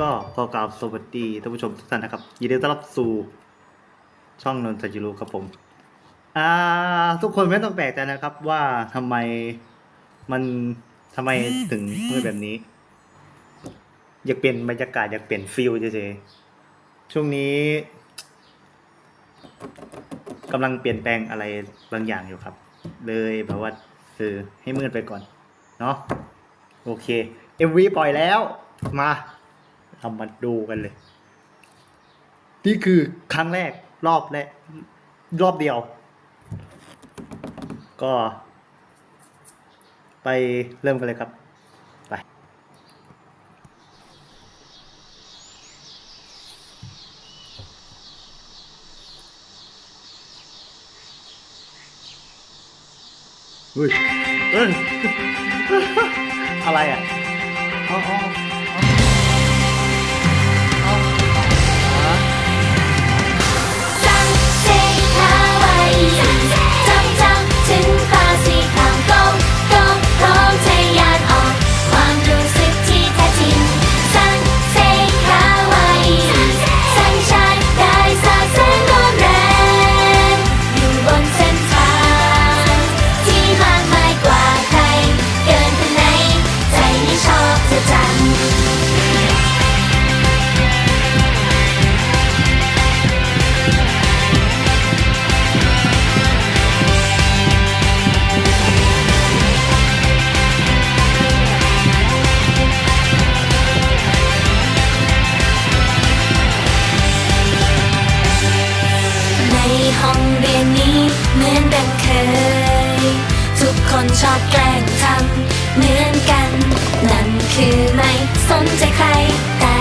ก็ขอกล่าวสวัสดีท่านผู้ชมทุกท่านนะครับ ยินดีต้อนรับสู่ช่องนนทจิรุครับผม อ่า ทุกคนไม่ต้องแปลกใจนะครับ ว่าทำไมมันทำไมถึงเมื่อแบบนี้ อยากเปลี่ยนบรรยากาศอยากเปลี่ยนฟิลเฉยๆช่วงนี้กำลังเปลี่ยนแปลงอะไรบางอย่างอยู่ครับ เลยแบบว่าคือให้มืดไปก่อน เนาะโอเค MV ปล่อยแล้ว มา เรามาดูกันเลย นี่คือครั้งแรกรอบแรกรอบเดียว ก็ ไปเริ่มกันเลยครับไปเฮ้ยเอ้ยอะไรอะอ๋ออ๋ออ๋อ ห้องเรียนนี้เหมือนดังเคย ทุกคนชอบแกล้งทำเหมือนกัน นั่นคือไม่สนใจใคร แต่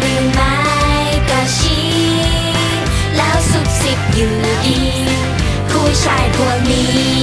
มือไม้ก็ชี้แล้วสุบสิบอยู่ดี ผู้ชายพวกนี้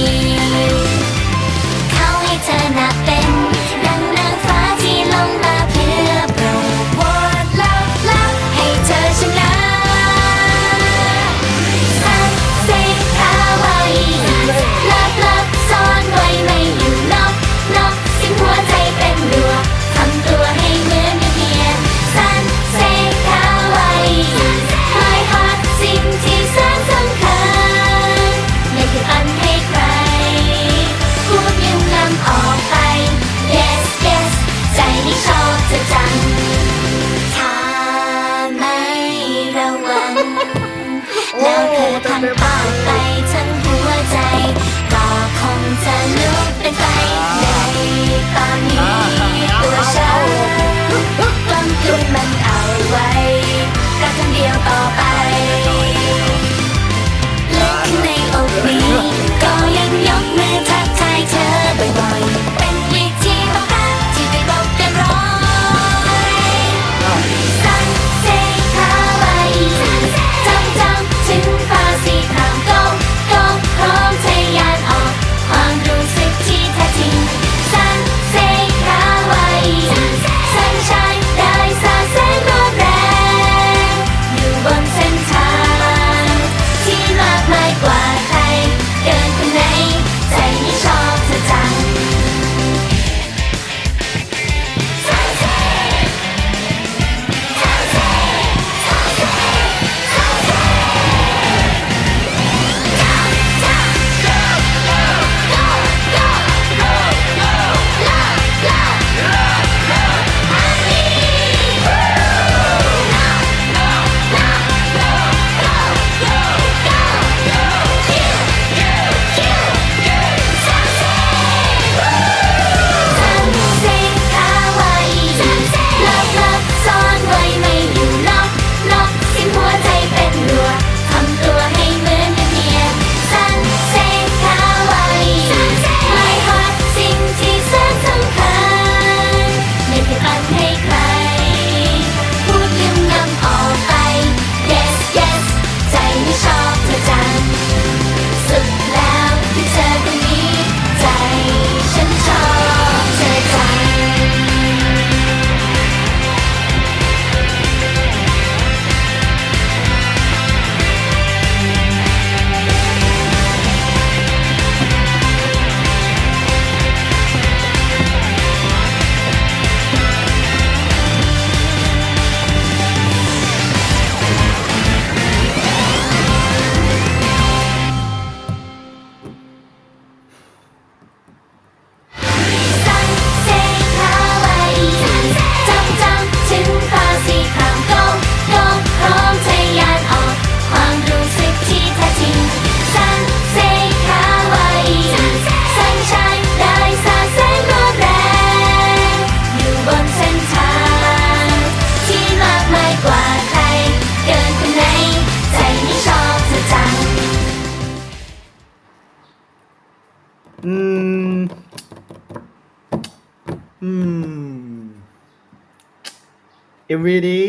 MV นี้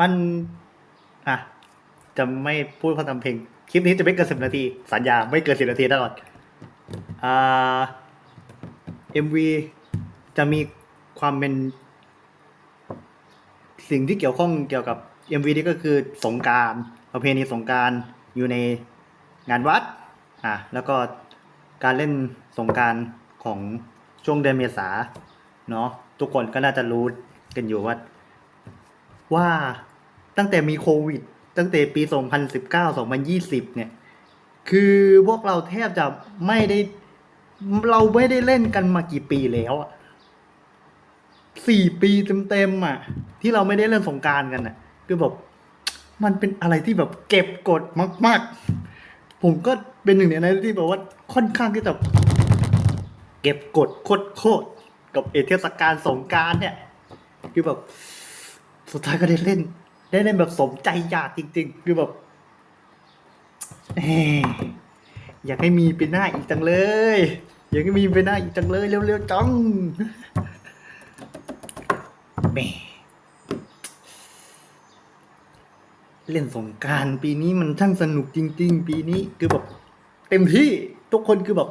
มัน อะ จะไม่พูดคำทำเพลง คลิปนี้จะไม่เกินสิบนาที สัญญาไม่เกินสิบนาทีแน่นอนอ่า MV จะมีความเป็น สิ่งที่เกี่ยวข้องเกี่ยวกับ MV นี้ก็คือสงการประเพณีสงการอยู่ในงานวัด อะ แล้วก็การเล่นสงการของช่วงเดือนเมษาเนาะทุกคนก็น่าจะรู้ กันอยู่ว่าว่าตั้งแต่มีโควิด ตั้งแต่ปี 2019 2020 เนี่ย คือพวกเราแทบจะไม่ได้ เราไม่ได้เล่นกันมากี่ปีแล้วอะสี่ปีเต็มๆอะ ที่เราไม่ได้เล่นสงการกันอะ คือแบบมันเป็นอะไรที่แบบเก็บกดมาก ๆ ผมก็เป็นหนึ่งในนั้นที่แบบว่าค่อนข้างที่จะเก็บกดโคตรๆกับเอเทศกาลสงการเนี่ย คือแบบสุดท้ายก็ได้เล่น ได้เล่นแบบสมใจอยากจริง ๆ คือแบบเอ้ยอยากให้มีเป็นหน้าอีกจังเลย อยากให้มีเป็นหน้าอีกจังเลยเร็วๆจังแม่เล่นสงการปีนี้มันช่างสนุกจริง ๆ ปีนี้คือแบบเต็มที่ทุกคนคือแบบ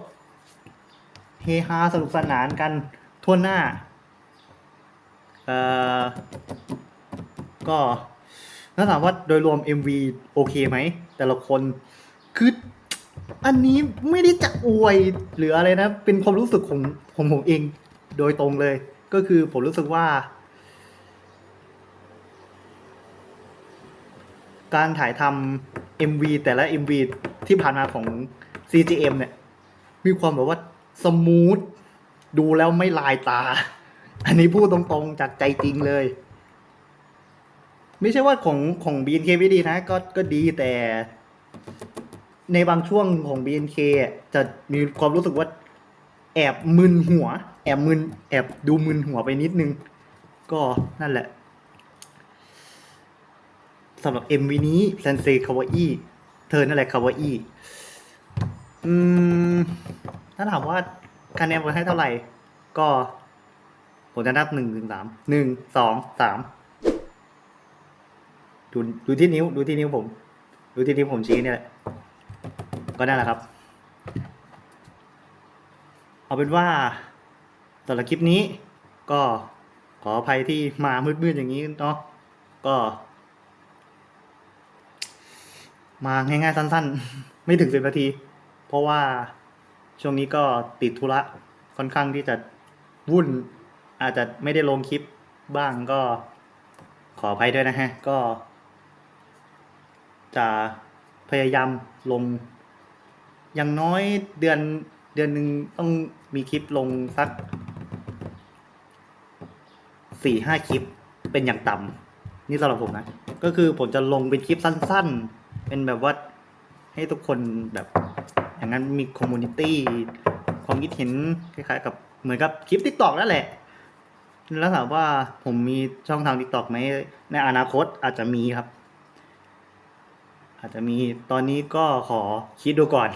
เฮฮาสนุกสนานกันทั่วหน้า ก็ถ้าถามว่าโดยรวม MV โอเคไหม แต่ละคนคืออันนี้ไม่ได้จะอวยหรืออะไรนะ เป็นความรู้สึกของของผมเองโดยตรงเลย ก็คือผมรู้สึกว่า การถ่ายทำ MV แต่ละ MV ที่ผ่านมาของ CGM เนี่ย มีความแบบว่า สมูท ดูแล้วไม่ลายตา อันนี้พูดตรงๆจากใจจริงเลย ไม่ใช่ว่าของของ BNK ไม่ดีนะ ก็ก็ดีแต่ ในบางช่วงของ BNK อะจะมีความรู้สึกว่า แอบมึนหัว แอบมึนแอบดูมึนหัวไปนิดนึง ก็นั่นแหละสำหรับ MV นี้เซนเซคาวาอีเธอนั่นแหละคาวาอีอืมถ้าถามว่าคะแนนผมให้เท่าไหร่ ก็ ผมจะนับหนึ่งถึงสามหนึ่งสองสามดูดูที่นิ้ว ดูที่นิ้วผม ดูที่นิ้วผมชี้เนี่ยแหละก็นั่นแหละครับ เอาเป็นว่าสำหรับคลิปนี้ ก็ขออภัยที่มามืดๆอย่างนี้เนาะก็ มาง่ายๆสั้น ๆ ไม่ถึงสิบนาที เพราะว่าช่วงนี้ก็ติดธุระค่อนข้างที่จะวุ่น อาจจะไม่ได้ลงคลิปบ้างก็ขออภัยด้วยนะฮะ ก็ จะพยายามลง อย่างน้อยเดือนเดือนหนึ่งต้องมีคลิปลงสักสี่ห้าคลิปเป็นอย่างต่ำนี่สำหรับผมนะ ก็คือผมจะลงเป็นคลิปสั้น ๆ เป็นแบบว่าให้ทุกคนแบบอย่างนั้นมีคอมมูนิตี้ความคิดเห็นคล้ายๆกับเหมือนกับคลิปติ๊กตอกนั่นแหละ แล้วถามว่าผมมีช่องทางติ๊กตอกไหมในอนาคตอาจจะมีครับ อาจจะมีตอนนี้ก็ขอคิดดูก่อน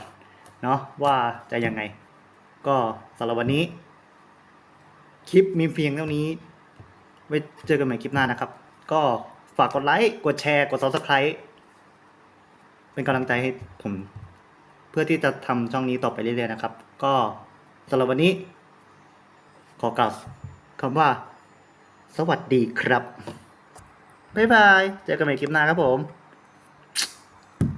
เนาะว่าจะยังไง ก็สำหรับวันนี้ คลิปมีเพียงเท่านี้ ไว้เจอกันใหม่คลิปหน้านะครับ ก็ฝากกดไลค์กดแชร์กด subscribe เป็นกำลังใจให้ผม เพื่อที่จะทำช่องนี้ต่อไปเรื่อยๆนะครับ ก็สำหรับวันนี้ขอกล่าว คำว่า สวัสดีครับ บ๊ายบาย เจอกันใหม่คลิปหน้าครับผม